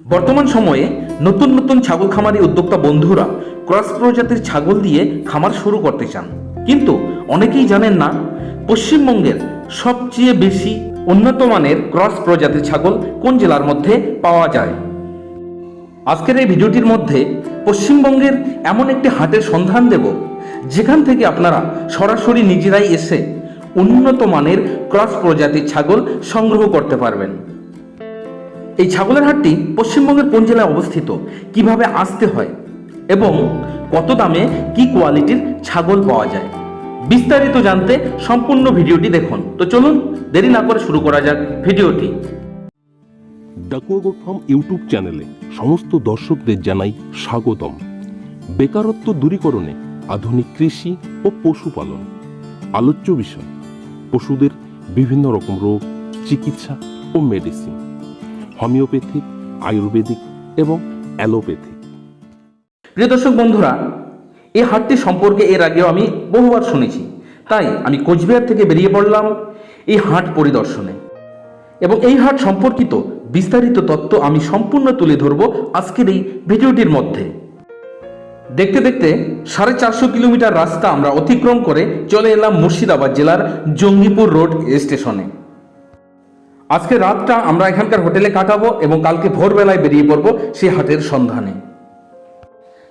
বর্তমান সময়ে নতুন নতুন ছাগল খামারি উদ্যোক্তা বন্ধুরা ক্রস প্রজাতির ছাগল দিয়ে খামার শুরু করতে চান। কিন্তু অনেকেই জানেন না, পশ্চিমবঙ্গের সবচেয়ে বেশি উন্নত মানের ক্রস প্রজাতির ছাগল কোন জেলার মধ্যে পাওয়া যায়। আজকের এই ভিডিওটির মধ্যে পশ্চিমবঙ্গের এমন একটি হাটের সন্ধান দেব, যেখান থেকে আপনারা সরাসরি নিজেরাই এসে উন্নত মানের ক্রস প্রজাতির ছাগল সংগ্রহ করতে পারবেন। এই ছাগলের হাটটি পশ্চিমবঙ্গের কোন জেলায় অবস্থিত? কীভাবে আসতে হয়? এবং কত দামে কি কোয়ালিটির ছাগল পাওয়া যায়? বিস্তারিত জানতে সম্পূর্ণ ভিডিওটি দেখুন। তো চলুন, দেরি না করে শুরু করা যাক ভিডিওটি। ডাকুয়াগোট ফার্ম ইউটিউব চ্যানেলে সমস্ত দর্শকদের জানাই স্বাগতম। বেকারত্ব দূরীকরণে আধুনিক কৃষি ও পশুপালন। আলোচ্য বিষয়, পশুদের বিভিন্ন রকম রোগ, চিকিৎসা ও মেডিসিন হোমিওপ্যাথিক, আয়ুর্বেদিক এবং অ্যালোপ্যাথিক। প্রিয় দর্শক বন্ধুরা, এই হাটটি সম্পর্কে এর আগেও আমি বহুবার শুনেছি। তাই আমি কোচবিহার থেকে বেরিয়ে পড়লাম এই হাট পরিদর্শনে। এবং এই হাট সম্পর্কিত বিস্তারিত তত্ত্ব আমি সম্পূর্ণ তুলে ধরব আজকের এই ভিডিওটির মধ্যে। দেখতে দেখতে সাড়ে চারশো কিলোমিটার রাস্তা আমরা অতিক্রম করে চলে এলাম মুর্শিদাবাদ জেলার জঙ্গিপুর রোড স্টেশনে। আজকে রাতটা আমরা এখানকার হোটেলে কাটাবো এবং কালকে ভোরবেলায় বেরিয়ে পড়ব সেই হাটের সন্ধানে।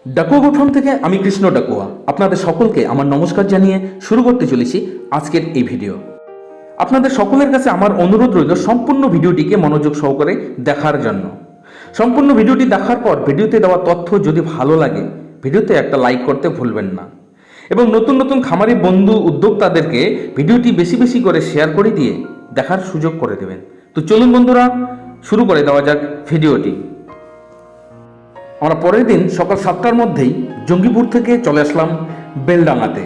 ডাকুয়া গঠন থেকে আমি কৃষ্ণ ডাকুয়া। আপনাদের সকলকে আমার নমস্কার জানিয়ে শুরু করতে চলেছি আজকের এই ভিডিও। আপনাদের সকলের কাছে আমার অনুরোধ রইল সম্পূর্ণ ভিডিওটিকে মনোযোগ সহকারে দেখার জন্য। সম্পূর্ণ ভিডিওটি দেখার পর ভিডিওতে দেওয়া তথ্য যদি ভালো লাগে, ভিডিওতে একটা লাইক করতে ভুলবেন না। এবং নতুন নতুন খামারি বন্ধু উদ্যোক্তাদেরকে ভিডিওটি বেশি বেশি করে শেয়ার করে দিয়ে দেখার সুযোগ করে দেবেন। তো চলুন বন্ধুরা, শুরু করে দেওয়া যাক ভিডিওটি। আমরা পরের দিন সকাল সাতটার মধ্যেই জঙ্গিপুর থেকে চলে আসলাম বেলডাঙাতে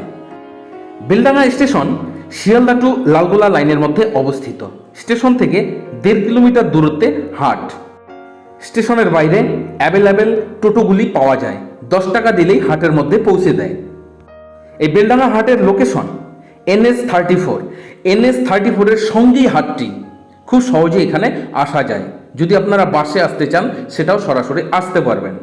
বেলডাঙা স্টেশন শিয়ালদা টু লালগোলা লাইনের মধ্যে অবস্থিত। স্টেশন থেকে দেড় কিলোমিটার দূরত্বে হাট। স্টেশনের বাইরে অ্যাভেলেবেল টোটোগুলি পাওয়া যায়। দশ টাকা দিলেই হাটের মধ্যে পৌঁছে দেয়। এই বেলডাঙা হাটের location NS thirty four. NS thirty ফোরের সঙ্গেই হাটটি খুব সহজে এখানে আসা যায়। যদি আপনারা বাসে আসতে চান, সেটাও সরাসরি আসতে পারবেন।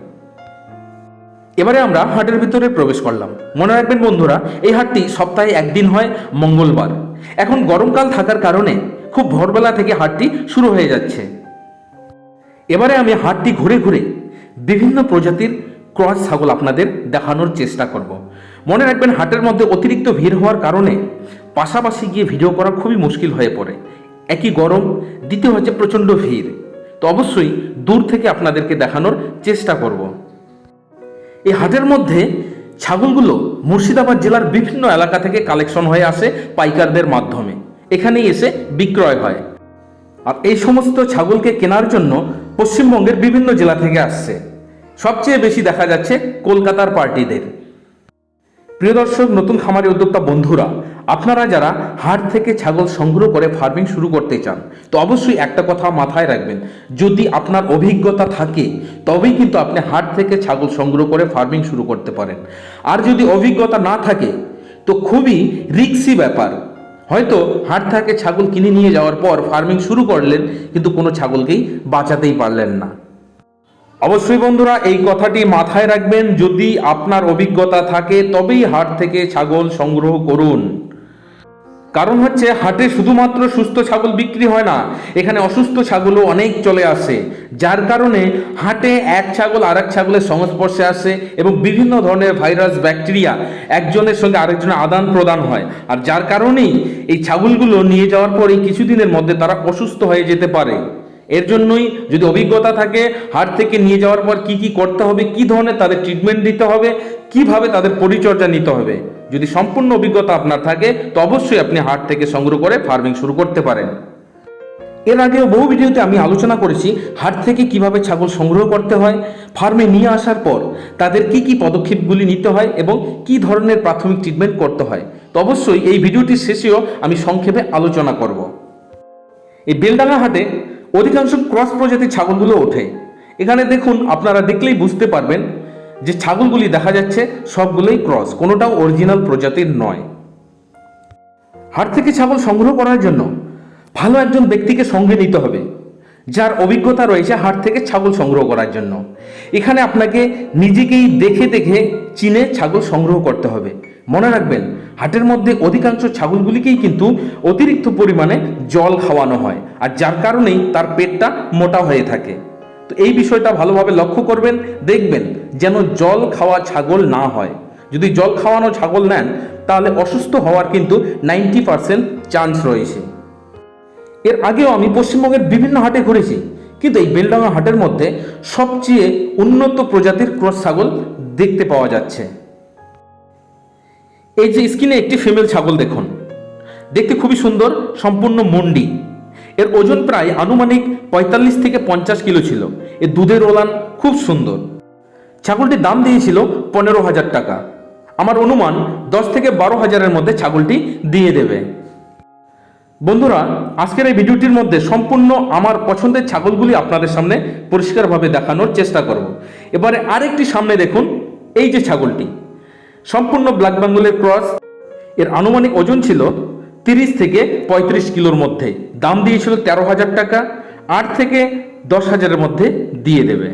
এবারে আমরা হাটের ভিতরে প্রবেশ করলাম। মনে রাখবেন বন্ধুরা, এই হাটটি সপ্তাহে একদিন হয়, মঙ্গলবার। এখন গরমকাল থাকার কারণে খুব ভোরবেলা থেকে হাটটি শুরু হয়ে যাচ্ছে। এবারে আমি হাটটি ঘুরে ঘুরে বিভিন্ন প্রজাতির ক্রস ছাগল আপনাদের দেখানোর চেষ্টা করব। মনে রাখবেন, হাটের মধ্যে অতিরিক্ত ভিড় হওয়ার কারণে পাশাপাশি গিয়ে ভিডিও করা খুবই মুশকিল হয়ে পড়ে। একই গরম, দ্বিতীয় হচ্ছে প্রচণ্ড ভিড়। তো অবশ্যই দূর থেকে আপনাদেরকে দেখানোর চেষ্টা করব। এই হাটের মধ্যে ছাগলগুলো মুর্শিদাবাদ জেলার বিভিন্ন এলাকা থেকে কালেকশন হয়ে আসে পাইকারদের মাধ্যমে। এখানেই এসে বিক্রয় হয়। আর এই সমস্ত ছাগলকে কেনার জন্য পশ্চিমবঙ্গের বিভিন্ন জেলা থেকে আসছে। সবচেয়ে বেশি দেখা যাচ্ছে কলকাতার পার্টিদের। প্রিয় দর্শক, নতুন খামারি উদ্যোক্তা বন্ধুরা, আপনারা যারা হাট থেকে ছাগল সংগ্রহ করে ফার্মিং শুরু করতে চান, তো অবশ্যই একটা কথা মাথায় রাখবেন, যদি আপনার অভিজ্ঞতা থাকে, তবেই কিন্তু আপনি হাট থেকে ছাগল সংগ্রহ করে ফার্মিং শুরু করতে পারেন। আর যদি অভিজ্ঞতা না থাকে, তো খুবই রিক্সি ব্যাপার। হয়তো হাট থেকে ছাগল কিনে নিয়ে যাওয়ার পর ফার্মিং শুরু করলেন, কিন্তু কোনো ছাগলকেই বাঁচাতেই পারলেন না। অবশ্যই বন্ধুরা, এই কথাটি মাথায় রাখবেন, যদি আপনার অভিজ্ঞতা থাকে, তবেই হাট থেকে ছাগল সংগ্রহ করুন। কারণ হচ্ছে, হাটে শুধুমাত্র সুস্থ ছাগল বিক্রি হয় না, এখানে অসুস্থ ছাগলও অনেক চলে আসে। যার কারণে হাটে এক ছাগল আর এক ছাগলের সংস্পর্শে আসে এবং বিভিন্ন ধরনের ভাইরাস, ব্যাকটেরিয়া একজনের সঙ্গে আরেকজনের আদান প্রদান হয়। আর যার কারণেই এই ছাগলগুলো নিয়ে যাওয়ার পরেই কিছুদিনের মধ্যে তারা অসুস্থ হয়ে যেতে পারে। এর জন্যই যদি অভিজ্ঞতা থাকে, হাট থেকে নিয়ে যাওয়ার পর কি কি করতে হবে, কি ধরনের তাদের ট্রিটমেন্ট দিতে হবে, কীভাবে তাদের পরিচর্যা নিতে হবে, যদি সম্পূর্ণ অভিজ্ঞতা আপনার থাকে, তো অবশ্যই আপনি হাট থেকে সংগ্রহ করে ফার্মিং শুরু করতে পারেন। এর আগেও বহু ভিডিওতে আমি আলোচনা করেছি, হাট থেকে কীভাবে ছাগল সংগ্রহ করতে হয় ফার্মে নিয়ে আসার পর তাদের কি কি পদক্ষেপগুলি নিতে হয় এবং কি ধরনের প্রাথমিক ট্রিটমেন্ট করতে হয়। তো অবশ্যই এই ভিডিওটির শেষেও আমি সংক্ষেপে আলোচনা করব। এই বেলডাঙ্গা হাটে অধিকাংশ ক্রস প্রজাতির ছাগলগুলো ওঠে। এখানে দেখুন, আপনারা দেখলেই বুঝতে পারবেন যে ছাগলগুলি দেখা যাচ্ছে সবগুলোই ক্রস কোনোটাও অরিজিনাল প্রজাতির নয়। হাট থেকে ছাগল সংগ্রহ করার জন্য ভালো একজন ব্যক্তিকে সঙ্গে নিতে হবে, যার অভিজ্ঞতা রয়েছে হাট থেকে ছাগল সংগ্রহ করার জন্য। এখানে আপনাকে নিজেকেই দেখে দেখে চিনে ছাগল সংগ্রহ করতে হবে। মনে রাখবেন হাটের মধ্যে অধিকাংশ ছাগলগুলিকেই কিন্তু অতিরিক্ত পরিমাণে জল খাওয়ানো হয় আর যার কারণেই তার পেটটা মোটা হয়ে থাকে। তো এই বিষয়টা ভালোভাবে লক্ষ্য করবেন, দেখবেন যেন জল খাওয়া ছাগল না হয়। যদি জল খাওয়ানো ছাগল নেন, তাহলে অসুস্থ হওয়ার কিন্তু নাইনটি পার্সেন্ট চান্স রয়েছে। এর আগেও আমি পশ্চিমবঙ্গের বিভিন্ন হাটে ঘুরেছি, কিন্তু এই বেলডাঙ্গা হাটের মধ্যে সবচেয়ে উন্নত প্রজাতির ক্রস ছাগল দেখতে পাওয়া যাচ্ছে। এই যে স্কিনে একটি ফিমেল ছাগল দেখুন। দেখতে খুবই সুন্দর, সম্পূর্ণ মন্ডি। এর ওজন প্রায় আনুমানিক পঁয়তাল্লিশ থেকে পঞ্চাশ কিলো ছিল। এর দুধের ওলান খুব সুন্দর। ছাগলটির দাম দিয়েছিল পনেরো হাজার টাকা। আমার অনুমান দশ থেকে বারো হাজারের মধ্যে ছাগলটি দিয়ে দেবে। বন্ধুরা, আজকের এই ভিডিওটির মধ্যে সম্পূর্ণ আমার পছন্দের ছাগলগুলি আপনাদের সামনে পরিষ্কারভাবে দেখানোর চেষ্টা করব। এবারে আরেকটি সামনে দেখুন, এই যে ছাগলটি। সম্পূর্ণ ব্ল্যাক বেঙ্গলের ক্রস। এর আনুমানিক ওজন ছিল তিরিশ থেকে পঁয়ত্রিশ কিলোর মধ্যে। দাম দিয়েছিল তেরো হাজার টাকা, আট থেকে দশ হাজারের মধ্যে দিয়ে দেবে।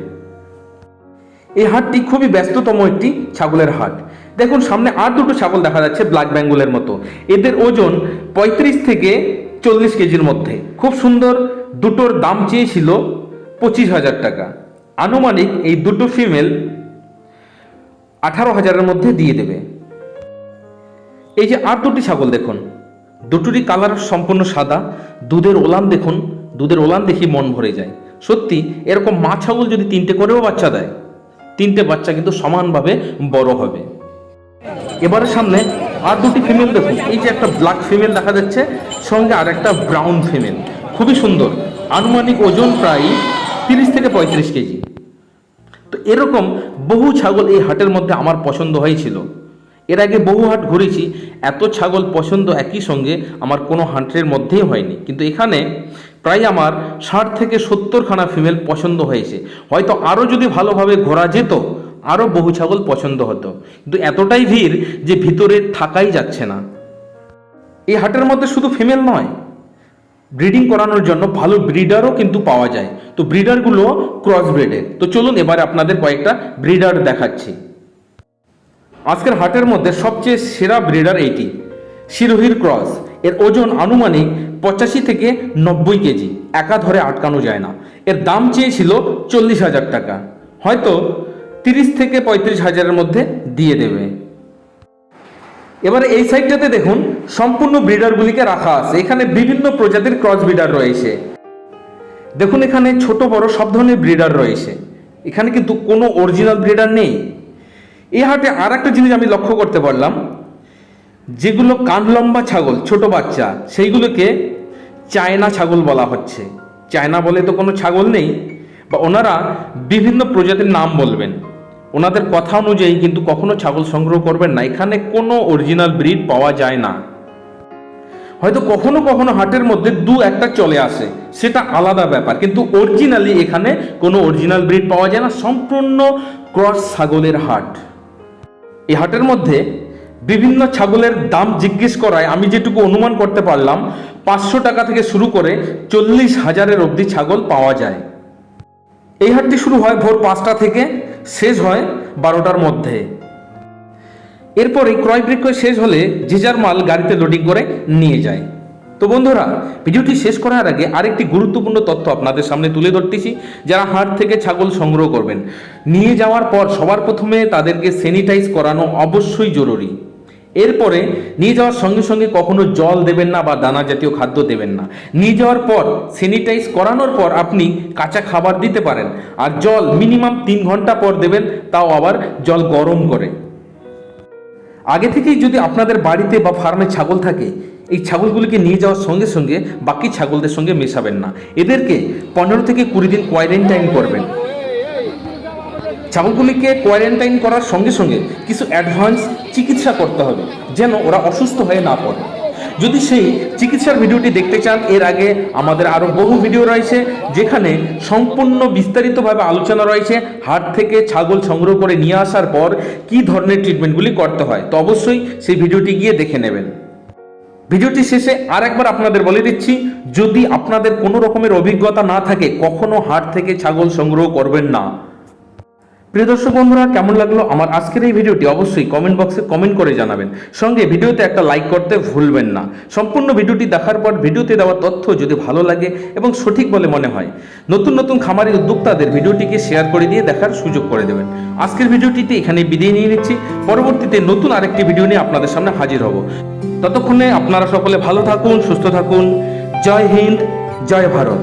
এই হাটটি খুবই ব্যস্ততম একটি ছাগলের হাট। দেখুন, সামনে আর দুটো ছাগল দেখা যাচ্ছে ব্ল্যাক বেঙ্গলের মতো। এদের ওজন পঁয়ত্রিশ থেকে চল্লিশ কেজির মধ্যে। খুব সুন্দর দুটোর দাম চেয়েছিল পঁচিশ হাজার টাকা। আনুমানিক এই দুটো ফিমেল আঠারো হাজারের মধ্যে দিয়ে দেবে। এই যে আর দুটি ছাগল দেখুন, দুটোরই কালার সম্পূর্ণ সাদা, দুধের ওলান দেখুন, দুধের ওলান দেখি মন ভরে যায়। সত্যি, এরকম মা ছাগল যদি তিনটে করেও বাচ্চা দেয়, তিনটে বাচ্চা কিন্তু সমানভাবে বড় হবে। এবারে সামনে আর দুটি ফিমেল দেখুন, এই যে একটা ব্ল্যাক ফিমেল দেখা যাচ্ছে, সঙ্গে আর একটা ব্রাউন ফিমেল খুবই সুন্দর, আনুমানিক ওজন প্রায় তিরিশ থেকে পঁয়ত্রিশ কেজি। তো এরকম বহু ছাগল এই হাটের মধ্যে আমার পছন্দ হয়েছিল। এর আগে বহু হাট ঘুরেছি, এত ছাগল পছন্দ একই সঙ্গে আমার কোনো হাটের মধ্যেই হয়নি। কিন্তু এখানে প্রায় আমার ষাট থেকে সত্তরখানা ফিমেল পছন্দ হয়েছে। হয়তো আরও যদি ভালোভাবে ঘোরা যেত আরও বহু ছাগল পছন্দ হতো। কিন্তু এতটাই ভিড় যে ভিতরে থাকাই যাচ্ছে না। এই হাটের মধ্যে শুধু ফিমেল নয় ব্রিডিং করানোর জন্য ভালো ব্রিডারও কিন্তু পাওয়া যায়। তো ব্রিডারগুলো ক্রস ব্রিডের তো চলুন এবারে আপনাদের কয়েকটা ব্রিডার দেখাচ্ছি। আজকের হাটের মধ্যে সবচেয়ে সেরা ব্রিডার এইটি, শিরোহির ক্রস এর ওজন আনুমানিক পঁচাশি থেকে নব্বই কেজি, একা ধরে আটকানো যায় না। এর দাম চেয়েছিল চল্লিশ হাজার টাকা। হয়তো তিরিশ থেকে পঁয়ত্রিশ হাজারের মধ্যে দিয়ে দেবে। এবারে এই সাইডটাতে দেখুন, সম্পূর্ণ ব্রিডারগুলিকে রাখা আছে। এখানে বিভিন্ন প্রজাতির ক্রস ব্রিডার রয়েছে। দেখুন এখানে ছোট, বড় সব ধরনের ব্রিডার রয়েছে। এখানে কিন্তু কোনো অরিজিনাল ব্রিডার নেই। এই হাটে আর একটা জিনিস আমি লক্ষ্য করতে পারলাম, যেগুলো কান লম্বা ছাগল, ছোট বাচ্চা, সেইগুলোকে চায়না ছাগল বলা হচ্ছে। চায়না বলে তো কোনো ছাগল নেই, বা ওনারা বিভিন্ন প্রজাতির নাম বলবেন। ওনাদের কথা অনুযায়ী কিন্তু কখনো ছাগল সংগ্রহ করবেন না। এখানে কোনো অরিজিনাল ব্রিড পাওয়া যায় না। হয়তো কখনো কখনো হাটের মধ্যে দু একটা চলে আসে, সেটা আলাদা ব্যাপার। কিন্তু অরিজিনালি এখানে কোনো অরিজিনাল ব্রিড পাওয়া যায় না, সম্পূর্ণ ক্রস ছাগলের হাট। এই হাটের মধ্যে বিভিন্ন ছাগলের দাম জিজ্ঞেস করায় আমি যেটুকু অনুমান করতে পারলাম, পাঁচশো টাকা থেকে শুরু করে চল্লিশ হাজারের অবধি ছাগল পাওয়া যায়। এই হাটটি শুরু হয় ভোর পাঁচটা থেকে শেষ হয় বারোটার মধ্যে। এরপরে ক্রয় বিক্রয় শেষ হলে যে যার মাল গাড়িতে লোডিং করে নিয়ে যায়। তো বন্ধুরা, ভিডিওটি শেষ করার আগে আরেকটি গুরুত্বপূর্ণ তথ্য আপনাদের সামনে তুলে ধরতেছি, যারা হাট থেকে ছাগল সংগ্রহ করবেন। নিয়ে যাওয়ার পর সবার প্রথমে তাদেরকে স্যানিটাইজ করানো অবশ্যই জরুরি। এরপরে নিয়ে যাওয়ার সঙ্গে সঙ্গে কখনো জল দেবেন না বা দানা জাতীয় খাদ্য দেবেন না। নিয়ে যাওয়ার পর স্যানিটাইজ করানোর পর আপনি কাঁচা খাবার দিতে পারেন। আর জল মিনিমাম তিন ঘণ্টা পর দেবেন, তাও আবার জল গরম করে। আগে থেকেই যদি আপনাদের বাড়িতে বা ফার্মে ছাগল থাকে, এই ছাগলগুলিকে নিয়ে যাওয়ার সঙ্গে সঙ্গে বাকি ছাগলদের সঙ্গে মেশাবেন না। এদেরকে পনেরো থেকে কুড়ি দিন কোয়ারেন্টাইন করবেন। ছাগলগুলিকে কোয়ারেন্টাইন করার সঙ্গে সঙ্গে কিছু অ্যাডভান্স চিকিৎসা করতে হবে, যেন ওরা অসুস্থ হয়ে না পড়ে। যদি সেই চিকিৎসার ভিডিওটি দেখতে চান, এর আগে আমাদের আরও বহু ভিডিও রয়েছে, যেখানে সম্পূর্ণ বিস্তারিতভাবে আলোচনা রয়েছে হাট থেকে ছাগল সংগ্রহ করে নিয়ে আসার পর কী ধরনের ট্রিটমেন্টগুলি করতে হয়। তো অবশ্যই সেই ভিডিওটি গিয়ে দেখে নেবেন। ভিডিওটি শেষে আর একবার আপনাদের বলে দিচ্ছি, যদি আপনাদের কোনো রকমের অভিজ্ঞতা না থাকে, কখনো হাট থেকে ছাগল সংগ্রহ করবেন না। প্রিয় দর্শক বন্ধুরা, কেমন লাগল? আমার আজকের এই ভিডিওটি অবশ্যই কমেন্ট বক্সে কমেন্ট করে জানাবেন। সঙ্গে ভিডিওতে একটা লাইক করতে ভুলবেন না। সম্পূর্ণ ভিডিওটি দেখার পর ভিডিওতে দেওয়া তথ্য যদি ভালো লাগে এবং সঠিক বলে মনে হয়, নতুন নতুন খামারি উদ্যোক্তাদের ভিডিওটিকে শেয়ার করে দিয়ে দেখার সুযোগ করে দেবেন। আজকের ভিডিওটিতে এখানে বিদায় নিয়ে নিচ্ছি। পরবর্তীতে নতুন আরেকটি ভিডিও নিয়ে আপনাদের সামনে হাজির হব। ততক্ষণে আপনারা সকলে ভালো থাকুন, সুস্থ থাকুন। জয় হিন্দ, জয় ভারত।